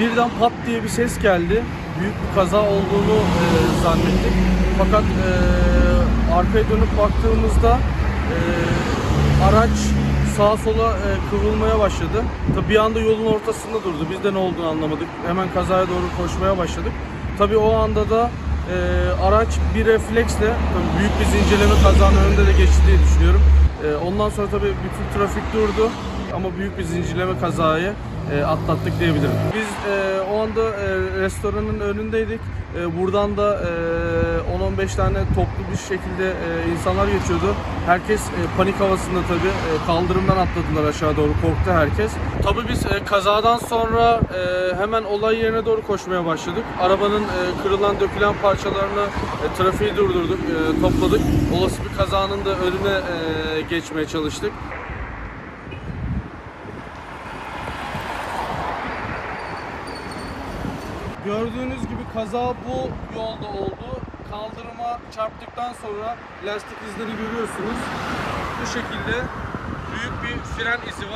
birden pat diye bir ses geldi. Büyük bir kaza olduğunu e, zannettik. Fakat e, arkaya dönüp baktığımızda e, araç sağa sola e, kıvrılmaya başladı. Tabii bir anda yolun ortasında durdu. Biz de ne olduğunu anlamadık. Hemen kazaya doğru koşmaya başladık. Tabii o anda da e, araç bir refleksle büyük bir zincirleme kazanın önünde de geçti diye düşünüyorum. E, ondan sonra tabii bütün trafik durdu ama büyük bir zincirleme kazayı e, atlattık diyebilirim. Biz e, o anda e, restoranın önündeydik. E, buradan da e, 10-15 tane toplu bir şekilde e, insanlar geçiyordu. Herkes e, panik havasında tabii e, kaldırımdan atladılar aşağı doğru korktu herkes. Tabii biz e, kazadan sonra e, hemen olay yerine doğru koşmaya başladık. Arabanın e, kırılan dökülen parçalarını e, trafiği durdurduk, e, topladık. Olası bir kazanın da önüne e, geçmeye çalıştık. Gördüğünüz gibi kaza bu yolda oldu. Kaldırıma çarptıktan sonra lastik izleri görüyorsunuz. Bu şekilde büyük bir fren izi var.